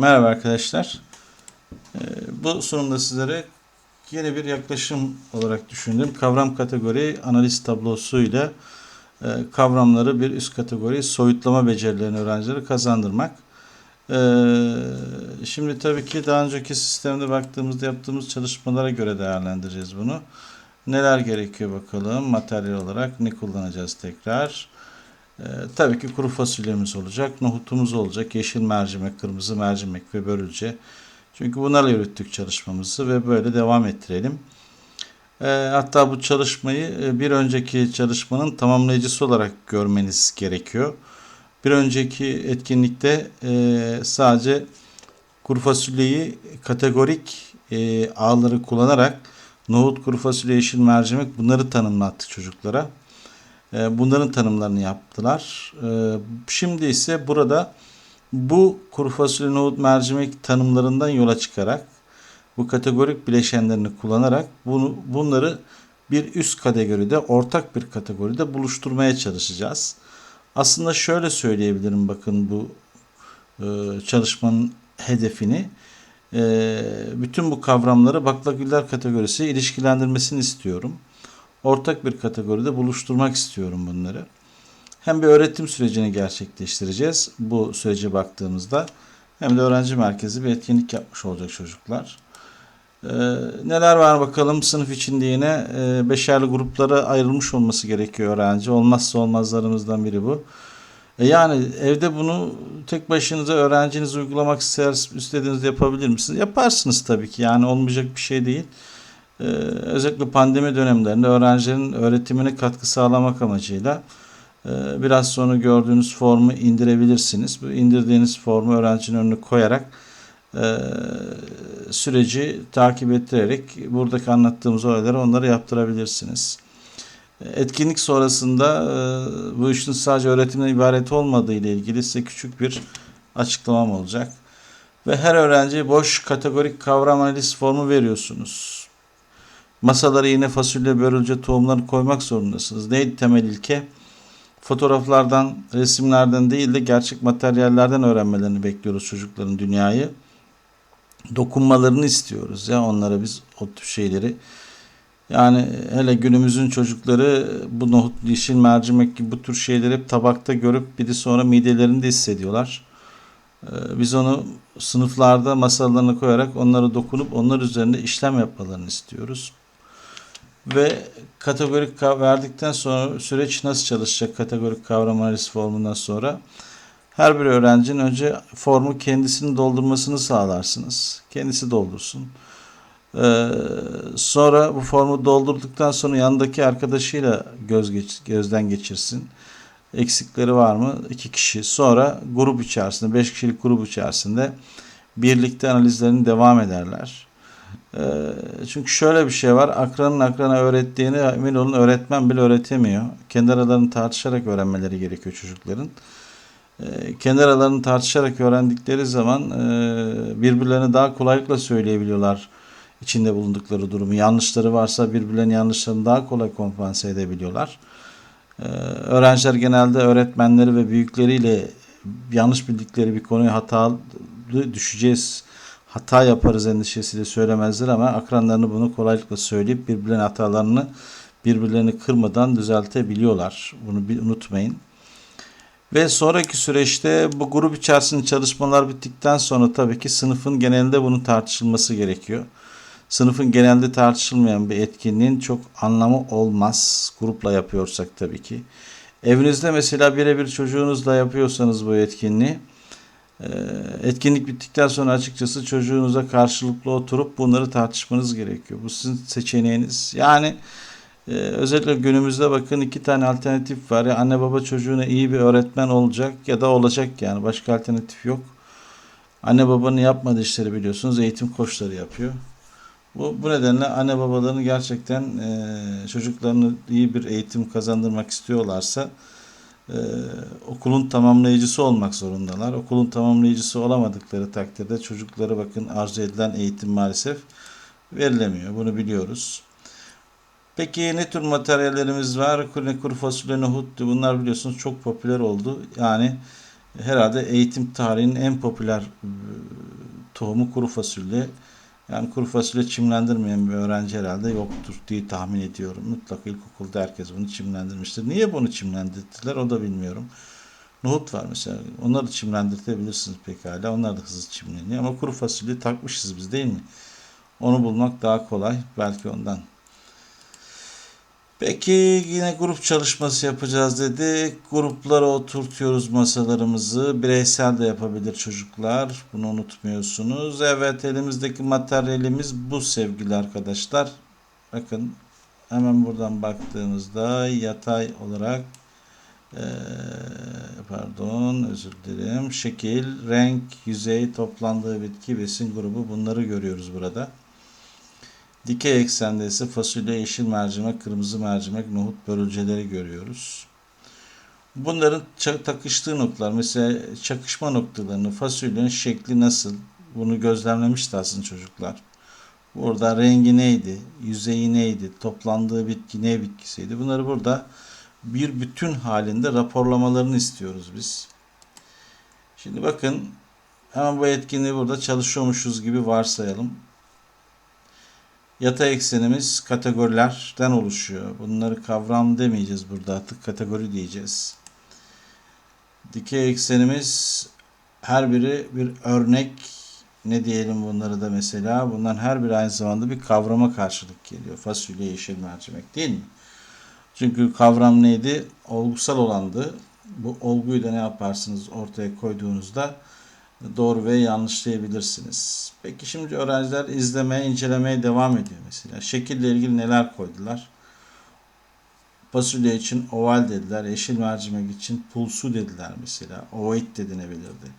Merhaba arkadaşlar. Ee, Bu sunumda sizlere yeni bir yaklaşım olarak düşündüm. Kavram kategori analiz tablosuyla e, kavramları bir üst kategori soyutlama becerilerini öğrencilere kazandırmak. Ee, Şimdi tabii ki daha önceki sistemde baktığımızda yaptığımız çalışmalara göre değerlendireceğiz bunu. Neler gerekiyor bakalım. Materyal olarak ne kullanacağız tekrar. Ee, tabii ki kuru fasulyemiz olacak, nohutumuz olacak, yeşil mercimek, kırmızı mercimek ve börülce. Çünkü bunlarla yürüttük çalışmamızı ve böyle devam ettirelim. Ee, hatta bu çalışmayı e, bir önceki çalışmanın tamamlayıcısı olarak görmeniz gerekiyor. Bir önceki etkinlikte e, sadece kuru fasulyeyi kategorik e, ağları kullanarak nohut, kuru fasulye, yeşil mercimek bunları tanımlattık çocuklara. E, Bunların tanımlarını yaptılar. E, Şimdi ise burada bu kuru fasulye, nohut, mercimek tanımlarından yola çıkarak bu kategorik bileşenlerini kullanarak bunu bunları bir üst kategoride, ortak bir kategoride buluşturmaya çalışacağız. Aslında şöyle söyleyebilirim bakın bu e, çalışmanın hedefini. E, Bütün bu kavramları baklagüller kategorisi ilişkilendirmesini istiyorum ortak bir kategoride buluşturmak istiyorum bunları. Hem bir öğretim sürecini gerçekleştireceğiz bu sürece baktığımızda hem de öğrenci merkezi bir etkinlik yapmış olacak çocuklar. Ee, neler var bakalım sınıf içinde yine e, beşerli gruplara ayrılmış olması gerekiyor öğrenci. Olmazsa olmazlarımızdan biri bu. E yani evde bunu tek başınıza öğrenciniz uygulamak ister, istediğinizde yapabilir misiniz? Yaparsınız tabii ki yani olmayacak bir şey değil. Ee, özellikle pandemi dönemlerinde öğrencilerin öğretimine katkı sağlamak amacıyla e, biraz sonra gördüğünüz formu indirebilirsiniz. Bu indirdiğiniz formu öğrencinin önüne koyarak e, süreci takip ettirerek buradaki anlattığımız olayları onlara yaptırabilirsiniz. Etkinlik sonrasında e, bu işin sadece öğretimden ibaret olmadığı ile ilgili size küçük bir açıklamam olacak. Ve her öğrenciye boş kategorik kavram analiz formu veriyorsunuz. Masalara yine fasulye, börülce, tohumları koymak zorundasınız. Neydi temel ilke? Fotoğraflardan, resimlerden değil de gerçek materyallerden öğrenmelerini bekliyoruz çocukların dünyayı. Dokunmalarını istiyoruz ya onlara biz o şeyleri. Yani hele günümüzün çocukları bu nohut, yeşil mercimek gibi bu tür şeyleri hep tabakta görüp bir de sonra midelerinde hissediyorlar. Ee, Biz onu sınıflarda masalarına koyarak onlara dokunup onlar üzerinde işlem yapmalarını istiyoruz. Ve kategorik verdikten sonra süreç nasıl çalışacak kategorik kavram analizi formundan sonra her bir öğrencinin önce formu kendisinin doldurmasını sağlarsınız. Kendisi doldursun. Ee, sonra bu formu doldurduktan sonra yanındaki arkadaşıyla göz geç, gözden geçirsin. Eksikleri var mı? İki kişi. Sonra grup içerisinde, beş kişilik grup içerisinde birlikte analizlerini devam ederler. Ee, çünkü şöyle bir şey var. Akranın akrana öğrettiğini emin olun öğretmen bile öğretemiyor. Kendi aralarını tartışarak öğrenmeleri gerekiyor çocukların. Ee, kendi aralarını tartışarak öğrendikleri zaman e, birbirlerine daha kolaylıkla söyleyebiliyorlar içinde bulundukları durumu. Yanlışları varsa birbirlerinin yanlışlarını daha kolay kompanse edebiliyorlar. Ee, öğrenciler genelde öğretmenleri ve büyükleriyle yanlış bildikleri bir konuyu hatalı düşeceğiz, hata yaparız endişesiyle söylemezler ama akranlarını bunu kolaylıkla söyleyip birbirlerinin hatalarını birbirlerini kırmadan düzeltebiliyorlar. Bunu bir unutmayın. Ve sonraki süreçte bu grup içerisinde çalışmalar bittikten sonra tabii ki sınıfın genelinde bunun tartışılması gerekiyor. Sınıfın genelde tartışılmayan bir etkinliğin çok anlamı olmaz. Grupla yapıyorsak tabii ki. Evinizde mesela birebir çocuğunuzla yapıyorsanız bu etkinliği etkinlik bittikten sonra açıkçası çocuğunuza karşılıklı oturup bunları tartışmanız gerekiyor. Bu sizin seçeneğiniz. Yani e, özellikle günümüzde bakın iki tane alternatif var. Ya anne baba çocuğuna iyi bir öğretmen olacak ya da olacak yani başka alternatif yok. Anne babanın yapmadığı işleri biliyorsunuz eğitim koçları yapıyor. Bu, bu nedenle anne babaların gerçekten e, çocuklarını iyi bir eğitim kazandırmak istiyorlarsa e, okulun tamamlayıcısı olmak zorundalar. Okulun tamamlayıcısı olamadıkları takdirde çocuklara bakın arzu edilen eğitim maalesef verilemiyor. Bunu biliyoruz. Peki ne tür materyallerimiz var? Kuru, kuru fasulye, nohut bunlar biliyorsunuz çok popüler oldu. Yani herhalde eğitim tarihinin en popüler e, tohumu kuru fasulye. Yani kuru fasulye çimlendirmeyen bir öğrenci herhalde yoktur diye tahmin ediyorum. Mutlaka ilkokulda herkes bunu çimlendirmiştir. Niye bunu çimlendirdiler o da bilmiyorum. Nohut var mesela. Onları çimlendirtebilirsiniz pekala. Onlar da hızlı çimleniyor. Ama kuru fasulye takmışız biz değil mi? Onu bulmak daha kolay. Belki ondan. Peki yine grup çalışması yapacağız dedik. Gruplara oturtuyoruz masalarımızı. Bireysel de yapabilir çocuklar. Bunu unutmuyorsunuz. Evet elimizdeki materyalimiz bu sevgili arkadaşlar. Bakın hemen buradan baktığınızda yatay olarak eee, pardon özür dilerim. Şekil, renk, yüzey, toplandığı bitki, besin grubu bunları görüyoruz burada. Dikey eksende ise fasulye, yeşil mercimek, kırmızı mercimek, nohut börülceleri görüyoruz. Bunların takıştığı noktalar, mesela çakışma noktalarını, fasulyenin şekli nasıl? Bunu gözlemlemişti aslında çocuklar. Burada rengi neydi, yüzeyi neydi, toplandığı bitki ne bitkisiydi? Bunları burada bir bütün halinde raporlamalarını istiyoruz biz. Şimdi bakın hemen bu etkinliği burada çalışıyormuşuz gibi varsayalım. Yatay eksenimiz kategorilerden oluşuyor. Bunları kavram demeyeceğiz burada artık kategori diyeceğiz. Dikey eksenimiz her biri bir örnek ne diyelim bunları da mesela bunların her biri aynı zamanda bir kavrama karşılık geliyor. Fasulye, yeşil mercimek değil mi? Çünkü kavram neydi? Olgusal olandı. Bu olguyu da ne yaparsınız ortaya koyduğunuzda doğru ve yanlışlayabilirsiniz. Peki şimdi öğrenciler izlemeye, incelemeye devam ediyor mesela. Şekille ilgili neler koydular? Fasulye için oval dediler. Yeşil mercimek için pulsu dediler mesela. Ovoid de denebilirdi.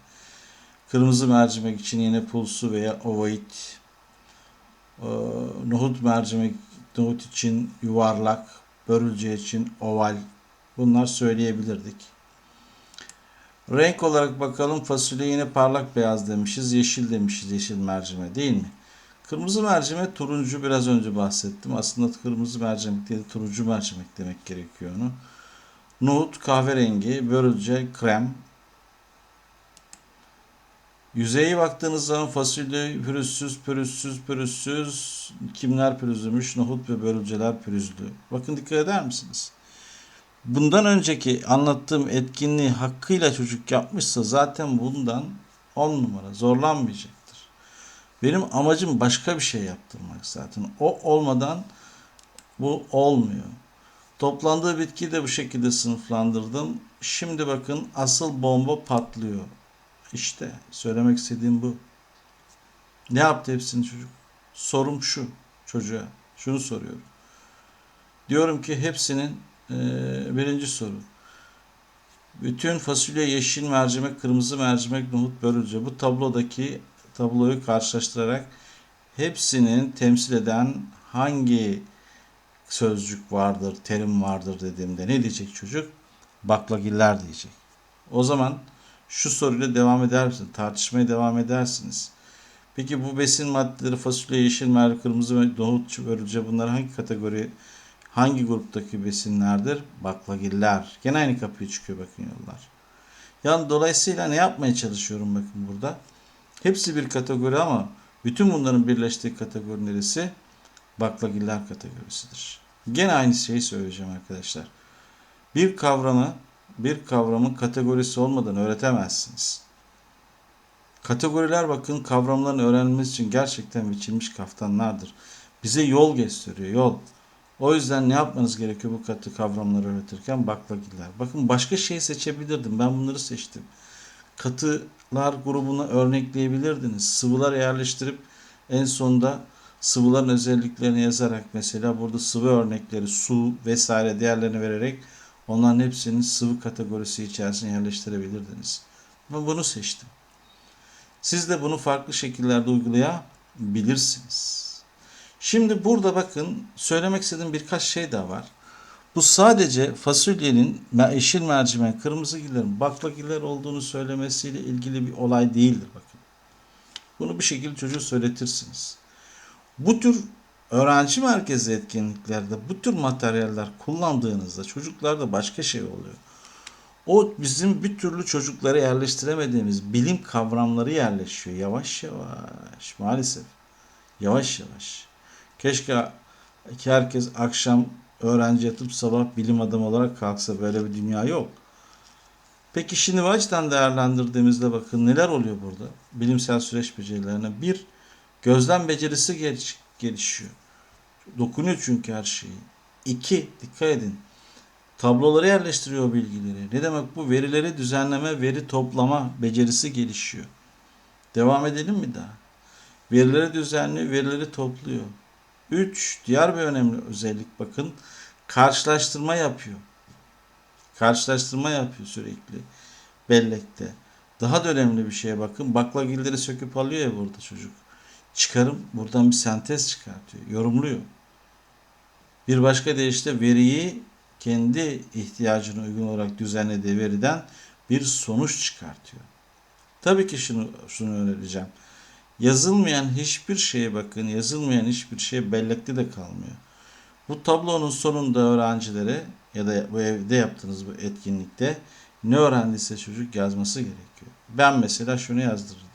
Kırmızı mercimek için yine pulsu veya ovoid. Ee, Nohut mercimek, nohut için yuvarlak. Börülce için oval. Bunlar söyleyebilirdik. Renk olarak bakalım fasulye yine parlak beyaz demişiz. Yeşil demişiz yeşil mercime değil mi? Kırmızı mercimek turuncu biraz önce bahsettim. Aslında kırmızı mercimek değil turuncu mercimek demek gerekiyor onu. Nohut kahverengi, börülce krem. Yüzeye baktığınız zaman fasulye pürüzsüz, pürüzsüz, pürüzsüz. Kimler pürüzlümüş? Nohut ve börülceler pürüzlü. Bakın dikkat eder misiniz? Bundan önceki anlattığım etkinliği hakkıyla çocuk yapmışsa zaten bundan 10 numara zorlanmayacaktır. Benim amacım başka bir şey yaptırmak zaten. O olmadan bu olmuyor. Toplandığı bitkiyi de bu şekilde sınıflandırdım. Şimdi bakın asıl bomba patlıyor. İşte söylemek istediğim bu. Ne yaptı hepsini çocuk? Sorum şu çocuğa. Şunu soruyorum. Diyorum ki hepsinin ee, birinci soru. Bütün fasulye, yeşil mercimek, kırmızı mercimek, nohut, börülce. Bu tablodaki tabloyu karşılaştırarak hepsinin temsil eden hangi sözcük vardır, terim vardır dediğimde ne diyecek çocuk? Baklagiller diyecek. O zaman şu soruyla devam eder misin? Tartışmaya devam edersiniz. Peki bu besin maddeleri fasulye, yeşil mercimek, kırmızı nohut, börülce bunlar hangi kategori Hangi gruptaki besinlerdir? Baklagiller. Gene aynı kapıya çıkıyor bakın yollar. Yani dolayısıyla ne yapmaya çalışıyorum bakın burada? Hepsi bir kategori ama bütün bunların birleştiği kategori neresi? Baklagiller kategorisidir. Gene aynı şeyi söyleyeceğim arkadaşlar. Bir kavramı bir kavramın kategorisi olmadan öğretemezsiniz. Kategoriler bakın kavramların öğrenilmesi için gerçekten biçilmiş kaftanlardır. Bize yol gösteriyor, yol. O yüzden ne yapmanız gerekiyor bu katı kavramları öğretirken? Baklagiller. Bakın başka şey seçebilirdim. Ben bunları seçtim. Katılar grubuna örnekleyebilirdiniz. Sıvılar yerleştirip en sonunda sıvıların özelliklerini yazarak mesela burada sıvı örnekleri su vesaire değerlerini vererek onların hepsinin sıvı kategorisi içerisine yerleştirebilirdiniz. Ben bunu seçtim. Siz de bunu farklı şekillerde uygulayabilirsiniz. Şimdi burada bakın söylemek istediğim birkaç şey daha var. Bu sadece fasulyenin yeşil mercimek, kırmızı gillerin baklagiller olduğunu söylemesiyle ilgili bir olay değildir bakın. Bunu bir şekilde çocuğu söyletirsiniz. Bu tür öğrenci merkezli etkinliklerde bu tür materyaller kullandığınızda çocuklarda başka şey oluyor. O bizim bir türlü çocuklara yerleştiremediğimiz bilim kavramları yerleşiyor yavaş yavaş maalesef. Yavaş yavaş. Keşke ki herkes akşam öğrenci yatıp sabah bilim adamı olarak kalksa böyle bir dünya yok. Peki şimdi bu değerlendirdiğimizde bakın neler oluyor burada? Bilimsel süreç becerilerine. Bir, gözlem becerisi geliş- gelişiyor. Dokunuyor çünkü her şeyi. İki, dikkat edin. Tablolara yerleştiriyor bilgileri. Ne demek bu? Verileri düzenleme, veri toplama becerisi gelişiyor. Devam edelim mi daha? Verileri düzenliyor, verileri topluyor. Üç, diğer bir önemli özellik bakın. Karşılaştırma yapıyor. Karşılaştırma yapıyor sürekli. Bellekte. Daha da önemli bir şeye bakın. Baklagilleri söküp alıyor ya burada çocuk. Çıkarım buradan bir sentez çıkartıyor. Yorumluyor. Bir başka deyişle veriyi kendi ihtiyacına uygun olarak düzenlediği veriden bir sonuç çıkartıyor. Tabii ki şunu, şunu önereceğim. Yazılmayan hiçbir şeye bakın, yazılmayan hiçbir şey bellekte de kalmıyor. Bu tablonun sonunda öğrencilere ya da bu evde yaptığınız bu etkinlikte ne öğrendiyse çocuk yazması gerekiyor. Ben mesela şunu yazdırırdım.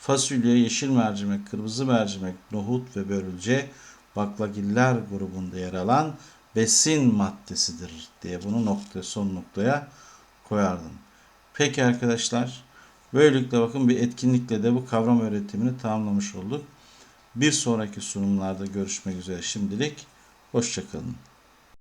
Fasulye, yeşil mercimek, kırmızı mercimek, nohut ve börülce baklagiller grubunda yer alan besin maddesidir diye bunu nokta son noktaya koyardım. Peki arkadaşlar böylelikle bakın bir etkinlikle de bu kavram öğretimini tamamlamış olduk. Bir sonraki sunumlarda görüşmek üzere şimdilik. Hoşçakalın.